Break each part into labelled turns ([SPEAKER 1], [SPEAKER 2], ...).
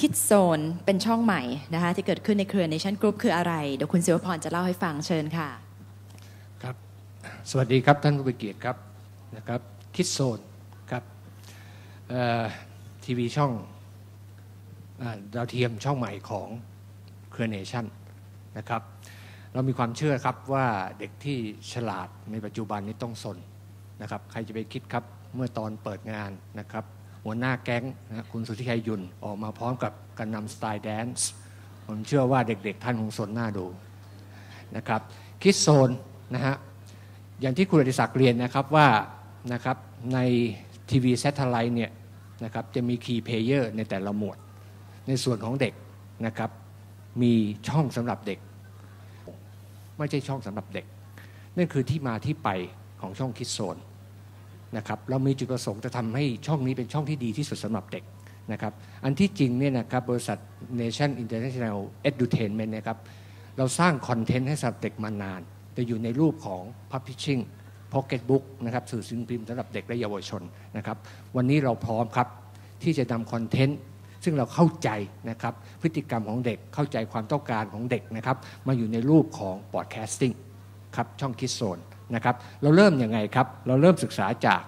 [SPEAKER 1] คิดโซนเป็นช่องใหม่นะคะที่เกิดขึ้นในเครือ Nation Group คืออะไร เดี๋ยวคุณศิวพรจะเล่าให้ฟังเชิญค่ะ
[SPEAKER 2] ครับ สวัสดีครับท่านผู้เกียรติครับนะครับคิดโซนครับทีวีช่องดาวเทียมช่องใหม่ของเครือเนชั่นนะครับเรามีความเชื่อครับว่าเด็กที่ฉลาดในปัจจุบันนี้ต้องสนนะครับใครจะไปคิดครับเมื่อตอนเปิดงานนะครับ หัวหน้าแก๊งนะคุณสุทธิชัยยุนออกมาพร้อมกับการนำสไตล์แดนซ์ผมเชื่อว่าเด็กๆ ท่านคงสนหน้าดูนะครับคิดโซนนะฮะอย่างที่คุณอดิศักดิ์เรียนนะครับว่านะครับในทีวีเซตไลท์เนี่ยนะครับจะมีคีย์เพลเยอร์ในแต่ละหมวด ในส่วนของเด็กนะครับมีช่องสำหรับเด็ก ไม่ใช่ช่องสำหรับเด็ก นั่นคือที่มาที่ไปของช่องคิดโซน นะครับเรามีจุดประสงค์จะทำให้ช่องนี้เป็นช่องที่ดีที่สุดสำหรับเด็กนะครับอันที่จริงเนี่ยนะครับบริษัท Nation International Edutainment นะครับเราสร้างคอนเทนต์ให้สำหรับเด็กมานาน แต่อยู่ในรูปของ Publishing Pocket Book นะครับสื่อสิ่งพิมพ์สำหรับเด็กและเยาวชนนะครับวันนี้เราพร้อมครับที่จะนำคอนเทนต์ซึ่งเราเข้าใจนะครับพฤติกรรมของเด็กเข้าใจความต้องการของเด็กนะครับมาอยู่ในรูปของ Broadcasting ครับช่องคิดโซน นะครับ เราเริ่มยังไงครับ เราเริ่มศึกษาจาก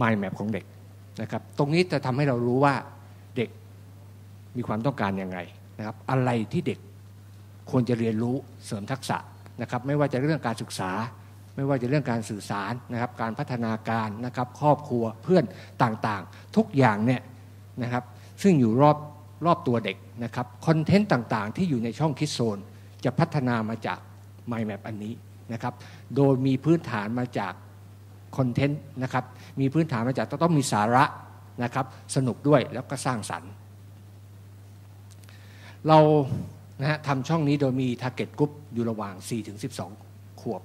[SPEAKER 2] Mind Map ของเด็กนะครับ ตรงนี้จะทำให้เรารู้ว่าเด็กมีความต้องการยังไงนะครับ อะไรที่เด็กควรจะเรียนรู้เสริมทักษะนะครับ ไม่ว่าจะเรื่องการศึกษา ไม่ว่าจะเรื่องการสื่อสารนะครับ การพัฒนาการนะครับ ครอบครัวเพื่อนต่างๆ ทุกอย่างเนี่ยนะครับ ซึ่งอยู่รอบรอบตัวเด็กนะครับ คอนเทนต์ต่างๆ ที่อยู่ในช่องคิดโซน จะพัฒนามาจาก Mind Map อันนี้นะครับ โดยมีพื้นฐานมาจากคอนเทนต์นะครับ มีพื้นฐานมาจากต้องมีสาระนะครับ สนุกด้วยแล้วก็สร้างสรรค์ เรานะฮะทำช่องนี้โดยมี Target Group อยู่ระหว่าง 4-12 ขวบ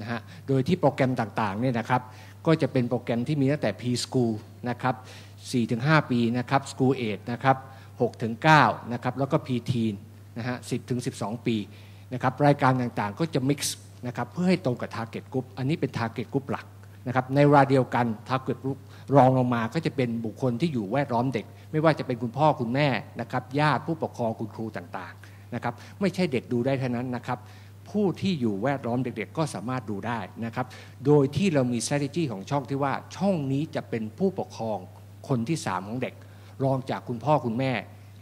[SPEAKER 2] นะฮะ โดยที่โปรแกรมต่างๆเนี่ยนะครับ ก็จะเป็นโปรแกรมที่มีตั้งแต่ P-School นะครับ 4-5 ปีนะครับ School Age นะครับ 6-9 นะครับ แล้วก็ P-Teen นะฮะ10ถึง 12 ปีนะครับรายการต่างๆก็จะ mix นะครับเพื่อให้ตรงกับ target group อันนี้เป็น target group หลักนะครับในราเดียวกัน target group รองลงมาก็จะเป็นบุคคลที่อยู่แวดล้อมเด็ก ไม่ว่าจะเป็นคุณพ่อคุณแม่นะครับญาติผู้ปกครองคุณครูต่างๆนะครับไม่ใช่เด็กดูได้เท่านั้นนะครับผู้ที่อยู่แวดล้อมเด็กๆ ก็สามารถดูได้นะครับ โดยที่เรามี strategy ของช่องที่ว่าช่องนี้จะเป็นผู้ปกครองคนที่ 3 ของเด็ก รองจากคุณพ่อคุณแม่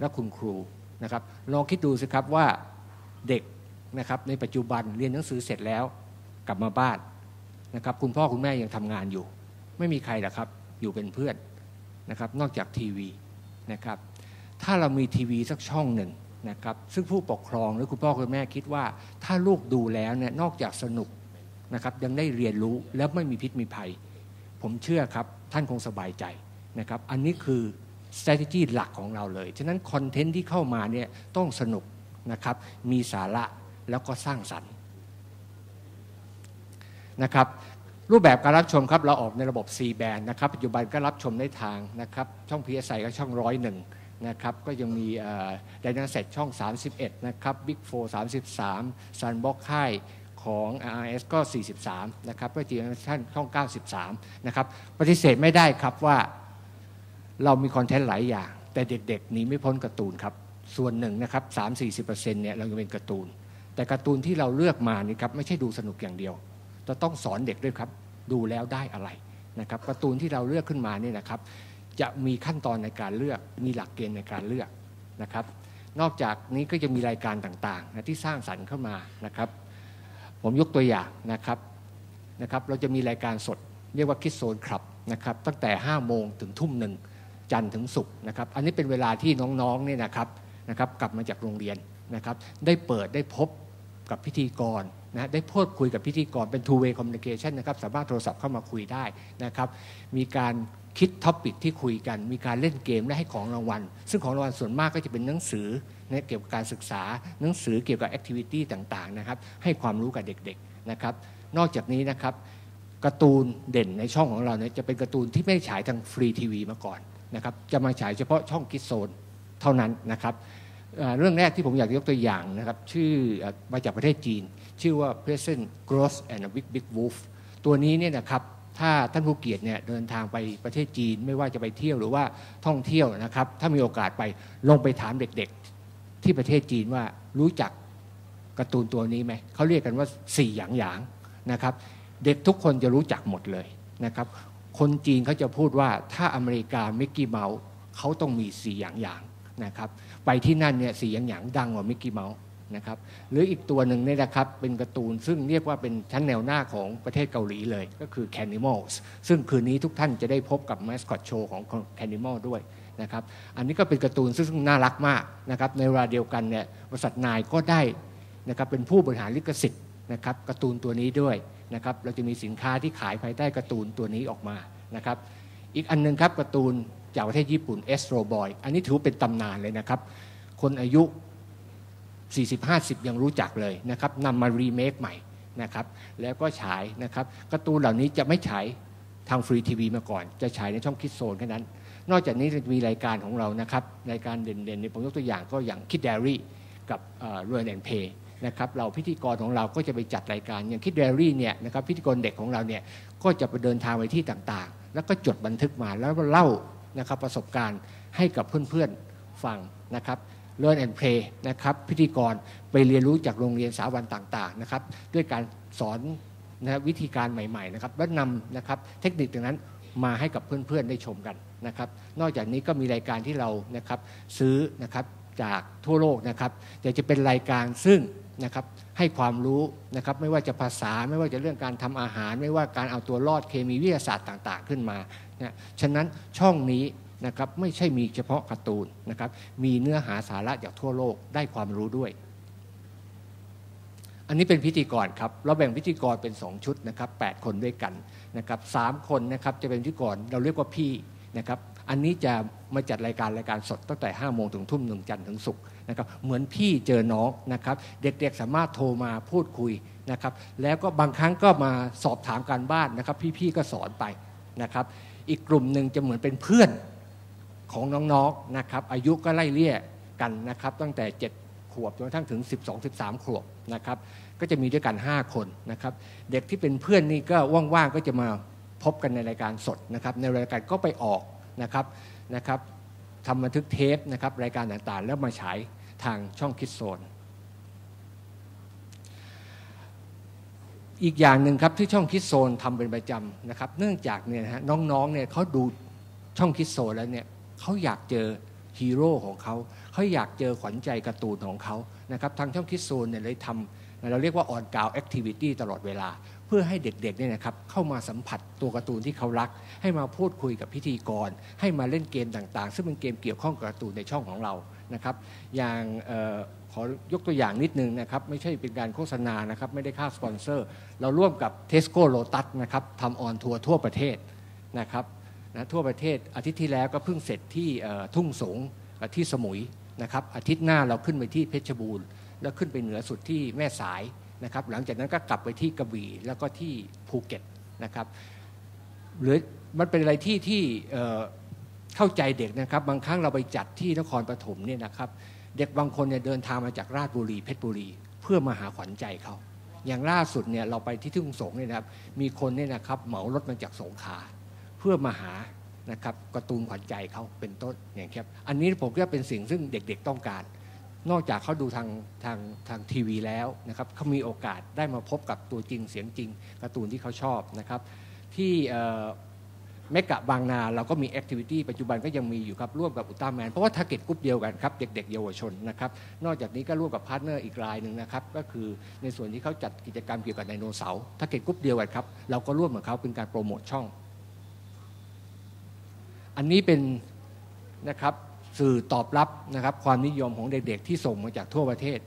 [SPEAKER 2] และคุณครู นะครับลองคิดดูสิครับว่าเด็กนะครับในปัจจุบันเรียนหนังสือเสร็จแล้วกลับมาบ้านนะครับคุณพ่อคุณแม่ยังทำงานอยู่ ไม่มีใครหรอกครับอยู่เป็นเพื่อนนะครับนอกจากทีวีนะครับถ้าเรามีทีวีสักช่องหนึ่งนะครับซึ่งผู้ปกครองหรือคุณพ่อคุณแม่คิดว่า ถ้าลูกดูแล้วเนี่ยนอกจากสนุกนะครับยังได้เรียนรู้แล้วไม่มีพิษมีภัย ผมเชื่อครับท่านคงสบายใจนะครับอันนี้คือ strategy หลักของเราเลย ฉะนั้นคอนเทนต์ที่เข้ามาเนี่ยต้องสนุกนะครับมีสาระแล้วก็สร้างสรรค์นะครับรูปแบบการรับชมครับเราออกในระบบ C band นะครับปัจจุบันก็รับชมได้ทางนะครับช่อง PSI ก็ช่องร้อยหนึ่งนะครับก็ยังมีไดนาเซตช่อง 31 นะครับ Big 4 33 Sunbox ค่ายของ RS ก็ 43 นะครับก็จีท่านช่อง 93 นะครับปฏิเสธไม่ได้ครับว่า เรามีคอนเทนต์หลายอย่าง แต่เด็กๆหนีไม่พ้นการ์ตูนครับ ส่วนหนึ่งนะครับสามสี่สิบเปอร์เซ็นต์เนี่ยเราจะเป็นการ์ตูน แต่การ์ตูนที่เราเลือกมานี่ครับไม่ใช่ดูสนุกอย่างเดียวเราต้องสอนเด็กด้วยครับ ดูแล้วได้อะไรนะครับการ์ตูนที่เราเลือกขึ้นมานี่นะครับ จะมีขั้นตอนในการเลือกมีหลักเกณฑ์ในการเลือกนะครับ นอกจากนี้ก็จะมีรายการต่างๆนะที่สร้างสรรค์เข้ามานะครับ ผมยกตัวอย่างนะครับนะครับ เราจะมีรายการสดเรียกว่าคิดโซนครับนะครับตั้งแต่5โมงถึงทุ่มหนึ่ง จันทร์ถึงศุกร์นะครับอันนี้เป็นเวลาที่น้องๆเนี่ยนะครับนะครับกลับมาจากโรงเรียนนะครับได้เปิดได้พบกับพิธีกรนะได้พูดคุยกับพิธีกรเป็น two way communication นะครับสามารถโทรศัพท์เข้ามาคุยได้นะครับมีการคิดท็อปิกที่คุยกัน มีการเล่นเกมและให้ของรางวัล ซึ่งของรางวัลส่วนมากก็จะเป็นหนังสือนะเกี่ยวกับการศึกษาหนังสือเกี่ยวกับแอคทิวิตี้ต่างๆนะครับให้ความรู้กับเด็กๆนะครับนอกจากนี้นะครับการ์ตูนเด่นในช่องของเราเนี่ยจะเป็นการ์ตูนที่ไม่ฉายทางฟรีทีวีมาก่อน นะครับจะมาฉายเฉพาะช่องคิดโซนเท่านั้นนะครับเรื่องแรกที่ผมอยากยกตัวอย่างนะครับชื่อมาจากประเทศจีน ชื่อว่า Present Growth and a Big Big Wolf ตัวนี้เนี่ยนะครับถ้าท่านผู้เกียรติเนี่ยเดินทางไปประเทศจีน ไม่ว่าจะไปเที่ยวหรือว่าท่องเที่ยวนะครับ ถ้ามีโอกาสไปลงไปถามเด็กๆ ที่ประเทศจีนว่ารู้จักการ์ตูนตัวนี้ไหมเขาเรียกกันว่าสี่หยางหยางนะครับ เด็กทุกคนจะรู้จักหมดเลยนะครับ คนจีนเขาจะพูดว่าถ้าอเมริกามิกกี้เมาส์เขาต้องมีสี่หยางหยางนะครับไปที่นั่นเนี่ยสี่หยางหยางดังกว่ามิกกี้เมาส์นะครับหรืออีกตัวหนึ่งเนี่ยนะครับเป็นการ์ตูนซึ่งเรียกว่าเป็นชั้นแนวหน้าของประเทศเกาหลีเลย ก็คือ Canimals ซึ่งคืนนี้ทุกท่านจะได้พบกับมาสคอตโชว์ของ Canimal ด้วยนะครับอันนี้ก็เป็นการ์ตูนซึ่งน่ารักมากนะครับในเวลาเดียวกันเนี่ยบริษัทนายก็ได้นะครับเป็นผู้บริหารลิขสิทธิ์นะครับการ์ตูนตัวนี้ด้วย นะครับเราจะมีสินค้าที่ขายภายใต้การ์ตูนตัวนี้ออกมานะครับอีกอันนึงครับการ์ตูนจากประเทศญี่ปุ่นเอสโรบอยอันนี้ถือเป็นตำนานเลยนะครับ คนอายุ 40-50 ยังรู้จักเลยนะครับนำมารีเมคใหม่นะครับแล้วก็ฉายนะครับการ์ตูนเหล่านี้จะไม่ฉายทางฟรีทีวีมาก่อน จะฉายในช่องคิดโซนแค่นั้น นอกจากนี้จะมีรายการของเรานะครับรายการเด่นๆในผมยกตัวอย่างก็อย่างคิดเดรี่กับเรือแอนเพย์ นะครับเราพิธีกรของเราก็จะไปจัดรายการ อย่างคิดเดรี่เนี่ยนะครับพิธีกรเด็กของเราเนี่ยก็จะไปเดินทางไปที่ต่างๆ แล้วก็จดบันทึกมาแล้วก็เล่านะครับประสบการณ์ให้กับเพื่อนๆฟังนะครับ Learn and Play นะครับพิธีกรไปเรียนรู้จากโรงเรียนสาวันต่างๆนะครับด้วยการสอนนะวิธีการใหม่ๆนะครับและนำนะครับเทคนิคตรงนั้นมาให้กับเพื่อนๆได้ชมกันนะครับ นอกจากนี้ก็มีรายการที่เรานะครับซื้อนะครับ จากทั่วโลกนะครับแต่จะเป็นรายการซึ่งนะครับให้ความรู้นะครับไม่ว่าจะภาษาไม่ว่าจะเรื่องการทำอาหาร ไม่ว่าการเอาตัวรอดเคมีวิทยาศาสตร์ต่าง ๆ ขึ้นมานะฉะนั้นช่องนี้นะครับไม่ใช่มีเฉพาะการ์ตูนนะครับมีเนื้อหาสาระจากทั่วโลกได้ความรู้ด้วย อันนี้เป็นพิธีกรครับเราแบ่งพิธีกรเป็นสองชุดนะครับ8คนด้วยกันนะครับสามคนนะครับจะเป็นพิธีกรเราเรียกว่าพี่นะครับ อันนี้จะมาจัดรายการรายการสดตั้งแต่5โมงถึงทุ่มหนึ่งจันทร์ถึงศุกร์นะครับเหมือนพี่เจอน้องนะครับเด็กๆสามารถโทรมาพูดคุยนะครับแล้วก็บางครั้งก็มาสอบถามการบ้านนะครับพี่ๆก็สอนไปนะครับอีกกลุ่มหนึ่งจะเหมือนเป็นเพื่อนของน้องๆนะครับอายุก็ไล่เลี่ยกันนะครับตั้งแต่ 7 ขวบจนกระทั่งถึง 12-13 ขวบนะครับก็จะมีด้วยกัน 5 คนนะครับเด็กที่เป็นเพื่อนนี่ก็ว่างๆก็จะมาพบกันในรายการสดนะครับในรายการก็ไปออก นะครับนะครับทำบันทึกเทปนะครับรายการต่างๆ แล้วมาฉายทางช่องคิดโซน อีกอย่างหนึ่งครับที่ช่องคิดโซนทำเป็นประจำนะครับ เนื่องจากเนี่ยฮะน้องๆเนี่ยเขาดูช่องคิดโซนแล้วเนี่ยเขาอยากเจอฮีโร่ของเขาเขาอยากเจอขวัญใจการ์ตูนของเขานะครับทางช่องคิดโซนเนี่ยเลยทำเราเรียกว่าออนกาวแอคทิวิตี้ตลอดเวลา เพื่อให้เด็กๆเนี่ยนะครับเข้ามาสัมผัสตัวการ์ตูนที่เขารัก ให้มาพูดคุยกับพิธีกร ให้มาเล่นเกมต่างๆ ซึ่งเป็นเกมเกี่ยวข้องกับการ์ตูนในช่องของเรานะครับ อย่างขอยกตัวอย่างนิดนึงนะครับ ไม่ใช่เป็นการโฆษณานะครับ ไม่ได้ค่าสปอนเซอร์ เราร่วมกับเทสโก้โลตัสนะครับทำออนทัวร์ทั่วประเทศนะครับนะทั่วประเทศอาทิตย์ที่แล้วก็เพิ่งเสร็จที่ทุ่งสงที่สมุยนะครับอาทิตย์หน้าเราขึ้นไปที่เพชรบูรณ์ แล้วขึ้นไปเหนือสุดที่แม่สาย นะครับหลังจากนั้นก็กลับไปที่กระบี่แล้วก็ที่ภูเก็ตนะครับหรือมันเป็นอะไรที่ที่เข้าใจเด็กนะครับ บางครั้งเราไปจัดที่นครปฐมเนี่ยนะครับ เด็กบางคนเนี่ยเดินทางมาจากราชบุรีเพชรบุรี เพื่อมาหาขวัญใจเขาอย่างล่าสุดเนี่ยเราไปที่ทุ่งสงเนี่ยนะครับมีคนเนี่ยนะครับเหมารถมาจากสงขลาเพื่อมาหานะครับการ์ตูนขวัญใจเขาเป็นต้นอย่างครับอันนี้ผมก็เป็นสิ่งซึ่งเด็กๆต้องการ นอกจากเขาดูทางทางทางทีวีแล้วนะครับเขามีโอกาสได้มาพบกับตัวจริงเสียงจริงการ์ตูนที่เขาชอบนะครับ ที่เมกะบางนาเราก็มีแอคทิวิตี้ปัจจุบันก็ยังมีอยู่ครับ ร่วมกับอุลตร้าแมน เพราะว่าทาร์เก็ตกลุ่มเดียวกันครับ เด็กๆ เยาวชนนะครับ นอกจากนี้ก็ร่วมกับพาร์ทเนอร์อีกรายหนึ่งนะครับ ก็คือในส่วนที่เขาจัดกิจกรรมเกี่ยวกับไดโนเสาร์ทาร์เก็ตกลุ่มเดียวกันครับ เราก็ร่วมกับเขาเป็นการโปรโมทช่อง อันนี้เป็นนะครับ สื่อตอบรับนะครับความนิยมของเด็กๆ ที่ส่งมาจากทั่วประเทศ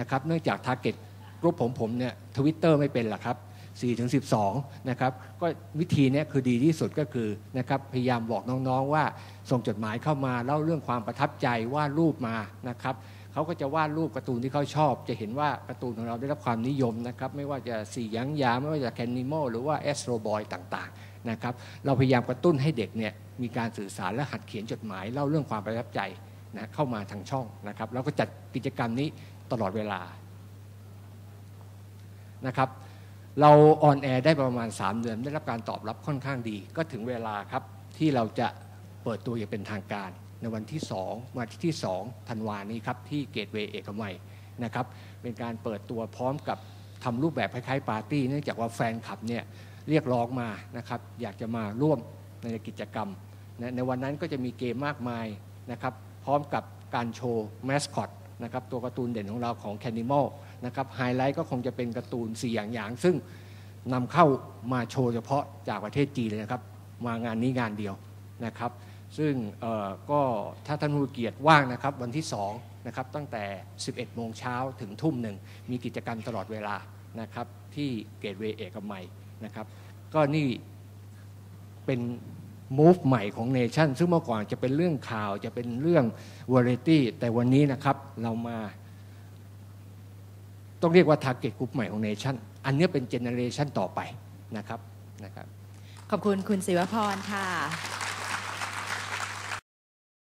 [SPEAKER 2] นะครับเนื่องจากทาร์เก็ตกลุ่มผมผมเนี่ยทวิตเตอร์ไม่เป็นหรอกครับ4ถึง12นะครับก็วิธีนี้คือดีที่สุดก็คือนะครับพยายามบอกน้องๆว่าส่งจดหมายเข้ามาเล่าเรื่องความประทับใจวาดรูปมานะครับเขาก็จะวาดรูปการ์ตูนที่เขาชอบ จะเห็นว่าการ์ตูนของเราได้รับความนิยมนะครับไม่ว่าจะสี่ยังยาไม่ว่าจะแคนนิโมหรือว่าเอสโรบอยต่างๆ นะครับเราพยายามกระตุ้นให้เด็กเนี่ยมีการสื่อสารและหัดเขียนจดหมายเล่าเรื่องความประทับใจนะเข้ามาทางช่องนะครับแล้วก็จัดกิจกรรมนี้ตลอดเวลานะครับเราออนแอร์ได้ประมาณ 3 เดือนได้รับการตอบรับค่อนข้างดี ก็ถึงเวลาครับที่เราจะเปิดตัวอย่างเป็นทางการ ในวันที่2วันที่2ธันวานี้ครับที่เกตเวย์เอกมัยนะครับเป็นการเปิดตัวพร้อมกับทำรูปแบบคล้ายๆปาร์ตี้เนื่องจากว่าแฟนคลับเนี่ย เรียกร้องมานะครับอยากจะมาร่วมในกิจกรรมนะในวันนั้นก็จะมีเกมมากมายนะครับพร้อมกับการโชว์แมสคอตนะครับตัวการ์ตูนเด่นของเราของแคนิมอลนะครับไฮไลท์ก็คงจะเป็นการ์ตูน 4 อย่างอย่างซึ่งนำเข้ามาโชว์เฉพาะจากประเทศจีนเลยนะครับ มางานนี้งานเดียวนะครับ ซึ่งก็ถ้าท่านผู้เกียรติว่างนะครับวันที่2นะครับตั้งแต่ 11 โมงเช้าถึงทุ่มหนึ่งมีกิจกรรมตลอดเวลานะครับที่เกตเวย์เอกมัยนะครับ ก็นี่เป็นมูฟใหม่ของเนชั่นซึ่งเมื่อก่อนจะเป็นเรื่องข่าวจะเป็นเรื่องวาไรตี้แต่วันนี้นะครับเรามา ต้องเรียกว่า targeting กลุ่มใหม่ของเนชั่นอันนี้เป็นเจเนเรชันต่อไปนะครับนะครับ
[SPEAKER 1] ขอบคุณคุณศิวพรค่ะ